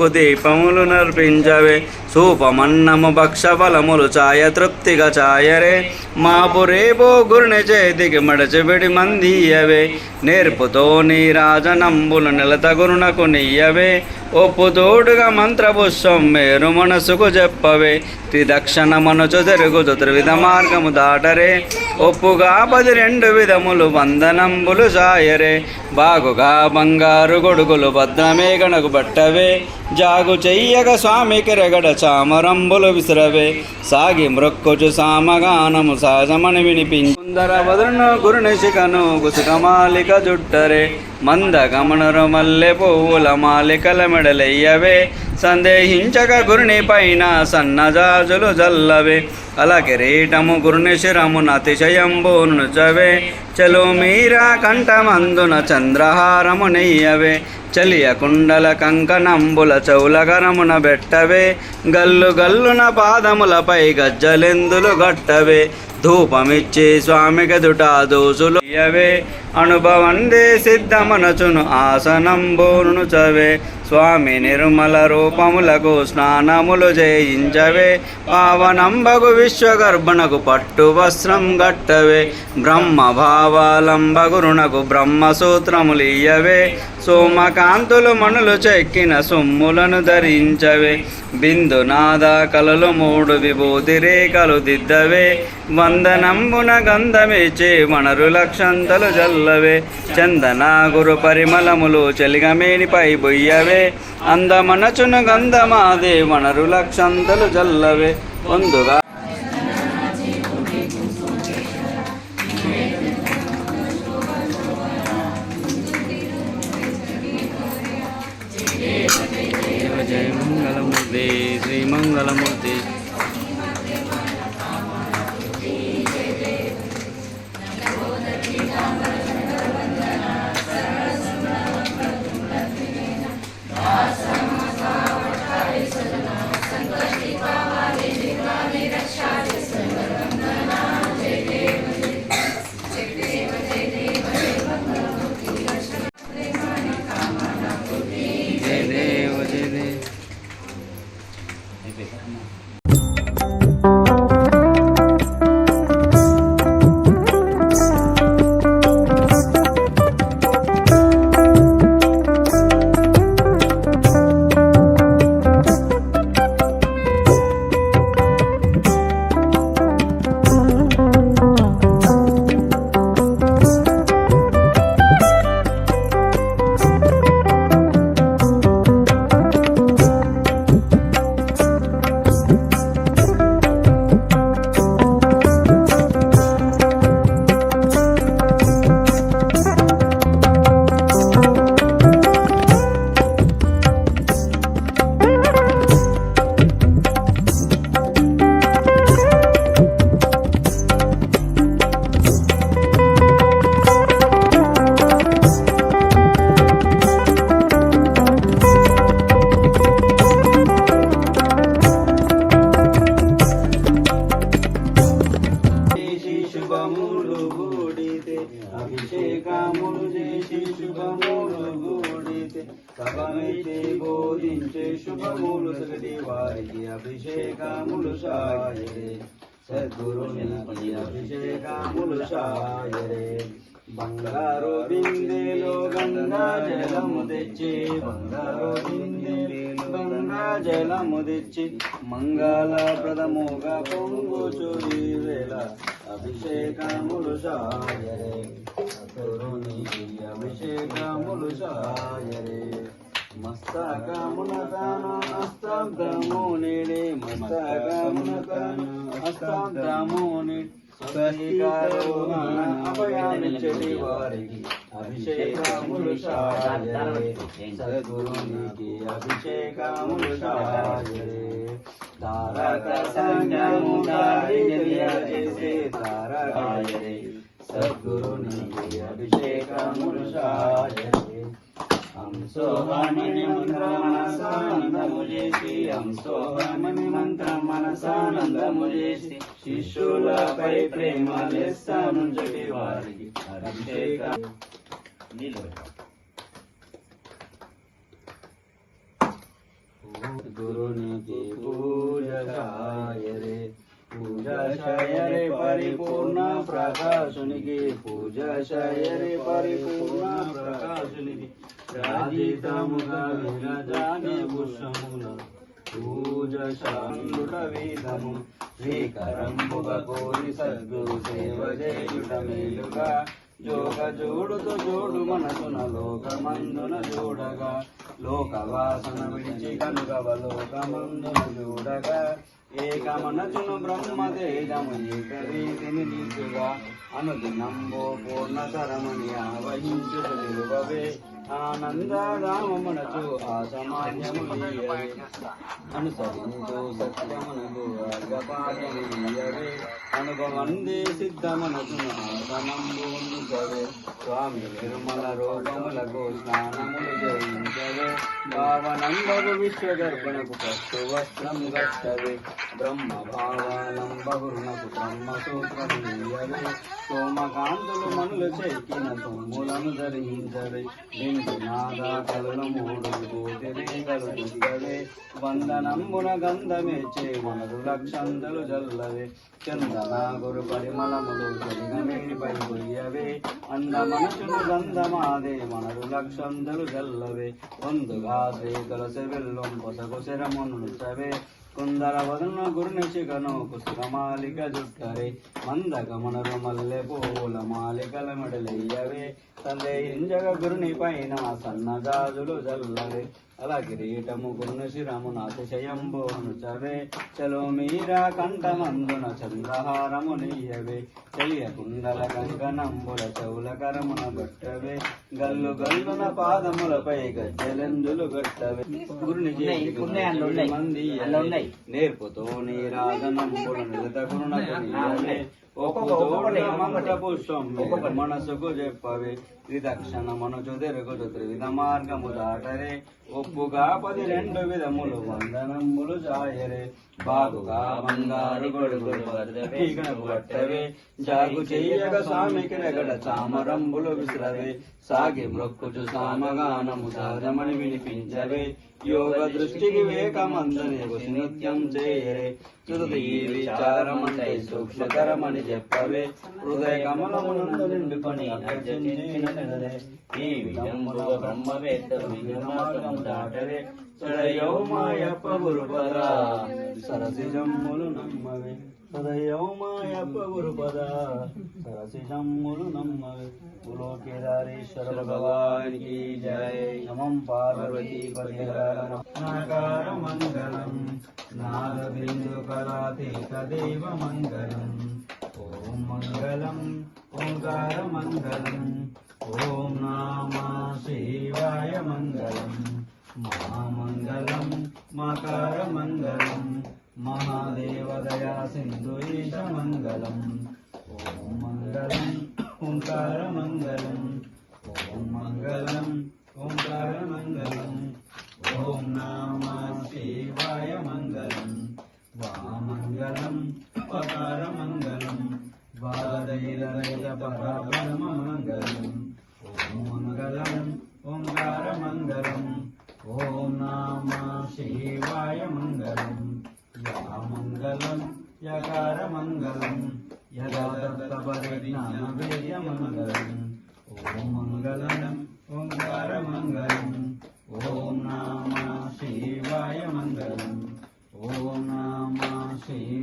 వెలుగుకు దీపములు నర్పించవే. సూపమన్నము భక్ష ఫలములు ఛాయ తృప్తిగా ఛాయరే మాపు రేపో గురుని చేతికి మడచిబిడి మందియవే. నేర్పుతో నీ రాజనంబులు నిలత గురునకు నీయవే. ఒప్పు తోడుగా మంత్రపు సొమ్మేరు మనసుకు చెప్పవే. త్రిదక్షణ మనసు జరుగు చతుర్విధ మార్గము దాటరే. ఒప్పుగా పది రెండు విధములు వందనంబులు సాయరే. బాగుగా బంగారు గొడుగులు భద్రమే గణకు బట్టవే. జాగు చెయ్యగ స్వామికి రెగడ చామరంబులు విసిరవే. సాగి మృక్కుచు సామగానము సహజమని వినిపించి. సుందర వదరును గురుని శిఖను గుసుకమాలిక జుట్టరే. మంద గమనరు మల్లె పువ్వుల మాలికల మెడలెయ్యవే సందేహించక గురుని పైన సన్నజాజులు జల్లవే అల కిరీటము గురుని శిరమున అతిశయంబును నుచవే చలు మీరా కంఠమందున చంద్రహారము నెయ్యవే. చలియ కుండల కంకణంబుల చౌలగరమున బెట్టవే. గల్లు గల్లున పాదములపై గజ్జలెందులు గట్టవే. ధూపమిచ్చి స్వామికి దుట దోసులు ఇయవే అనుభవందే సిద్ధమనచును ఆసనంబోను చవే. స్వామి నిర్మల రూపములకు స్నానములు చేయించవే పావనంబగు విశ్వగర్భనకు పట్టు వస్త్రం గట్టవే. బ్రహ్మ భావాలంబగురునకు బ్రహ్మసూత్రములు ఇయ్యవే సోమకాంతులు మనులు చెక్కిన సొమ్ములను ధరించవే. బిందునాద కలలు మూడు విభూతి రేఖలు దిద్దవే. వందనంబున గంధమిచే వనరు లక్షంతలు జల్లవే. చందన గురు పరిమళములు చెలిగమేనిపై బొయ్యవే. అందమనచును గంధమాదే వనరు లక్షంతలు జల్లవే. ముందుగా జయ మంగళమూర్తి శ్రీ మంగళమూర్తి సద్గురునికి అభిషేకములు సాయరే బంగారు బిందెలో గంగా జలము తెచ్చి బంగారు బిందెలో గంగా జలము తెచ్చి మంగళప్రదముగా పొంగుచుడి వేళ అభిషేకములు సాయరే సద్గురునికి అభిషేకములు సాయరే మస్తకమున తాను అస్తాబ్దము నేడే అభయాన్నిచ్చటి వారికి అభిషేకములు సద్గురునికి అభిషేకములు తారక సంగము సద్గురునికి అభిషేకములు సాయరే హంసోహమని మంత్ర మనసానందము చేసి హంసోహమని మంత్ర మనసానందము చేసి శిష్యులపై ప్రేమ లెస్సనుంచటి వారికి అభిషేక గురునికి పూజ శాయరే శాయరే పరిపూర్ణ ప్రకాశునికి పూజ శాయరే పరిపూర్ణ ప్రకాశునికి రాజితముగా విరజాని పుష్పముల పూజ శాంతుట వేదము శ్రీకరంబుగ కోరి సద్గురు సేవ చేయుట మేలుగా జోగ జోడుతో జోడు మనసున లోకమందున జోడగా లోకవాసన విడిచి కనుగవ లోకమందున జోడగా ఏకమనచును బ్రహ్మతేజము ఏకరీతిని నిలుగా అనుదినంబో పూర్ణ పూర్ణతరమని ఆవహించు నిలువవే. ఆనందరామమునచు ఆ సమాజము అనుసరించు సత్యమునకు అర్ఘపాఠమీయవే అనుభవందే సిద్ధమునకు ఆసనంబుంచవే స్వామి నిర్మల రూపములకు స్నానములు జయించవే భావనంబగు విశ్వగర్భణకు పట్టు వస్త్రం గట్టవే బ్రహ్మ భావానంబగురునకు బ్రహ్మసూత్రమీయవే సోమకాంతులు మనులు చెక్కిన సొమ్ములను ధరించవే. ఇంటి నాదా కలుల మూడు కోటి రేఖలు వందనంబున గంధమేచే వనరు లక్షందలు జల్లవే. చందనాగురు పరిమళములు చెలిగమేడిపై కొయ్యవే అంద మనసును గంధమాదే మనరు లక్షందలు జల్లవే. వందుగా శ్రీ కలసె వెల్లం పొసగు శరమునుచవే కుందర వదన గురుని చిగను కుసుగమాలిక జుట్టరే మందగమనరు మల్లె పూల మాలికల మెడలయ్యవే తందే ఇంజగ గురుని పైన సన్నగాజులు జల్లవే అలా కిరీటము గురుని శిరమున అతిశయంబోను చవే చలో మీరా కంఠమందున చంద్రహారము నీయవే చెలియ కుండల కంకణంబుల చెవుల కరమున బట్టవే గల్లు గల్లున పాదములపై గజ్జలెందులు గట్టవే గురుని ఉన్నాయి. మంది. నేర్పుతో నీరాజనంబుల నిరత గురునకు నీయవే ఒక్కొక్క- పుష్పం. మనసుకు చెప్పవే త్రిదక్షణ మనచు తిరుగుచు మార్గము దాటరే ఒప్పుగా పది రెండు విధములు వందనములు జాయరే. బాగుగా బంగారు గొడుగులు పట్టవే జాగు చెయ్యగ స్వామికి రెగడ చామరంబులు విసిరవే. సాగి మృక్కుచు సామగానము సహజమని వినిపించవే. యోగ దృష్టికి వివేకమందని నిత్యం చేయరే. తుది ఈ విచారమంటే సూక్ష్మతరమని చెప్పవే. హృదయ కమలమునందు నిండు పని అర్జనించినదే ఈ విధములో బ్రహ్మవేత్తలు విఘ్నమార్గం దాటరే సదయౌ మాయప్ప గురుపద సరసిజమ్ములు నమ్మవే. సదయౌ మాయప్ప గురుపద సరసిజమ్ములు నమ్మవే. పులో కేదారేశ్వర భగవానికి జయ నమం పార్వతీ మంగళం నాగబిందు కళాతీత దేవ మంగళం ఓం మంగళం. ఓంకార మంగళం ఓం నామ శివాయ మంగళం. మహామంగళం మకర మంగళం మహాదేవదయా సింధు ఈశ మంగళం. ఓం మంగళం ఓంకార మంగళం. ఓం మంగళం ఓంకార మంగళం యకార మంగళం యదా దత్త పరిజ్ఞాన వేద్య మంగళం ఓం మంగళం ఓంకార మంగళం ఓం నామ శివాయ మంగళం ఓం నామ శివాయ మంగళం